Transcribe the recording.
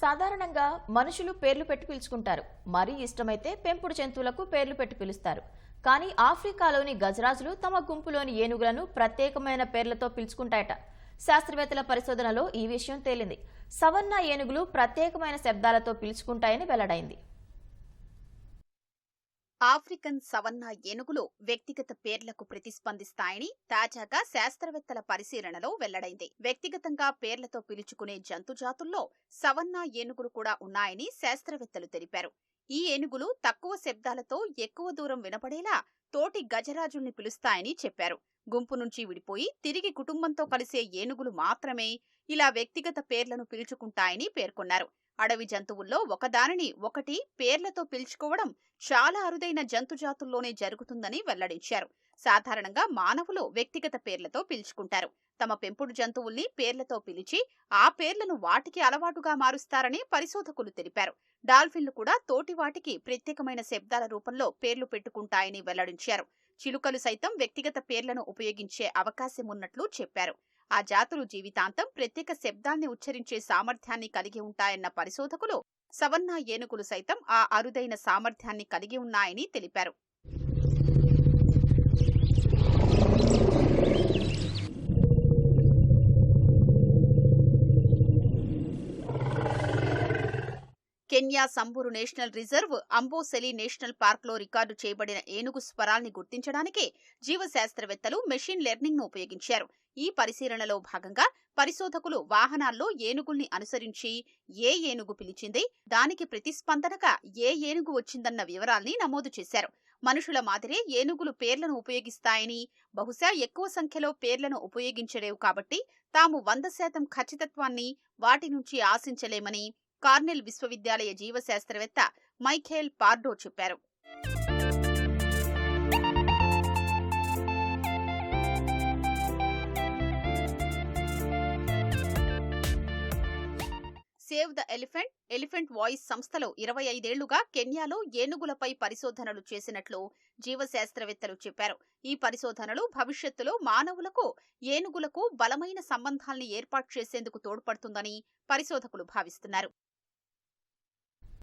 సాధారణంగా మనుషులు పేర్లు పెట్టి పిలుచుకుంటారు. మరీ ఇష్టమైతే పెంపుడు జంతువులకు పేర్లు పెట్టి పిలుస్తారు. కానీ ఆఫ్రికాలోని గజరాజులు తమ గుంపులోని ఏనుగులను ప్రత్యేకమైన పేర్లతో పిలుచుకుంటాయట. శాస్త్రవేత్తల పరిశోధనలో ఈ విషయం తేలింది. సవన్నా ఏనుగులు ప్రత్యేకమైన శబ్దాలతో పిలుచుకుంటాయని వెల్లడైంది. ఆఫ్రికన్ సవన్నా ఏనుగులు వ్యక్తిగత పేర్లకు ప్రతిస్పందిస్తాయని తాజాగా శాస్త్రవేత్తల పరిశీలనలో వెల్లడైంది. వ్యక్తిగతంగా పేర్లతో పిలుచుకునే జంతుజాతుల్లో సవన్నా ఏనుగులు కూడా ఉన్నాయని శాస్త్రవేత్తలు తెలిపారు. ఈ ఏనుగులు తక్కువ శబ్దాలతో ఎక్కువ దూరం వినపడేలా తోటి గజరాజుల్ని పిలుస్తాయని చెప్పారు. గుంపు నుంచి విడిపోయి తిరిగి కుటుంబంతో కలిసే ఏనుగులు మాత్రమే ఇలా వ్యక్తిగత పేర్లను పిలుచుకుంటాయని పేర్కొన్నారు. అడవి జంతువుల్లో ఒకదానిని ఒకటి పేర్లతో పిలుచుకోవడం చాలా అరుదైన జంతుజాతుల్లోనే జరుగుతుందని వెల్లడించారు. సాధారణంగా మానవులు వ్యక్తిగత పేర్లతో పిలుచుకుంటారు. తమ పెంపుడు జంతువుల్ని పేర్లతో పిలిచి ఆ పేర్లను వాటికి అలవాటుగా మారుస్తారని పరిశోధకులు తెలిపారు. డాల్ఫిన్లు కూడా తోటి వాటికి ప్రత్యేకమైన శబ్దాల రూపంలో పేర్లు పెట్టుకుంటాయని వెల్లడించారు. చిలుకలు సైతం వ్యక్తిగత పేర్లను ఉపయోగించే అవకాశం ఉన్నట్లు చెప్పారు. ఆ జాతులు జీవితాంతం ప్రత్యేక శబ్దాన్ని ఉచ్చరించే సామర్థ్యాన్ని కలిగి ఉంటాయన్న పరిశోధకులు సవన్నా ఏనుగులు సైతం ఆ అరుదైన సామర్థ్యాన్ని కలిగి ఉన్నాయని తెలిపారు. Kenya Samburu national reserve Amboseli national పార్క్లో రికార్డు చేయబడిన ఏనుగు స్వరాల్ని గుర్తించడానికి జీవశాస్త్రవేత్తలు మెషిన్ లెర్నింగ్ను ఉపయోగించారు. ఈ పరిశీలనలో భాగంగా పరిశోధకులు వాహనాల్లో ఏనుగుల్ని అనుసరించి ఏ ఏనుగు పిలిచింది దానికి ప్రతిస్పందనగా ఏ ఏనుగు వచ్చిందన్న వివరాల్ని నమోదు చేశారు. మనుషుల మాదిరే ఏనుగులు పేర్లను ఉపయోగిస్తాయని బహుశా ఎక్కువ సంఖ్యలో పేర్లను ఉపయోగించలేవు కాబట్టి తాము వంద శాతం ఖచ్చితత్వాన్ని వాటి నుంచి ఆశించలేమని కార్నెల్ విశ్వవిద్యాలయ జీవశాస్త్రవేత్త మైఖేల్ పార్డో చెప్పారు. Save the elephant elephant voice సంస్థలో ఇరవై ఐదేళ్ళుగా కెన్యాలో ఏనుగులపై పరిశోధనలు చేసినట్లు జీవశాస్త్రవేత్తలు చెప్పారు. ఈ పరిశోధనలు భవిష్యత్తులో మానవులకు ఏనుగులకు బలమైన సంబంధాల్ని ఏర్పాటు చేసేందుకు తోడ్పడుతుందని పరిశోధకులు భావిస్తున్నారు.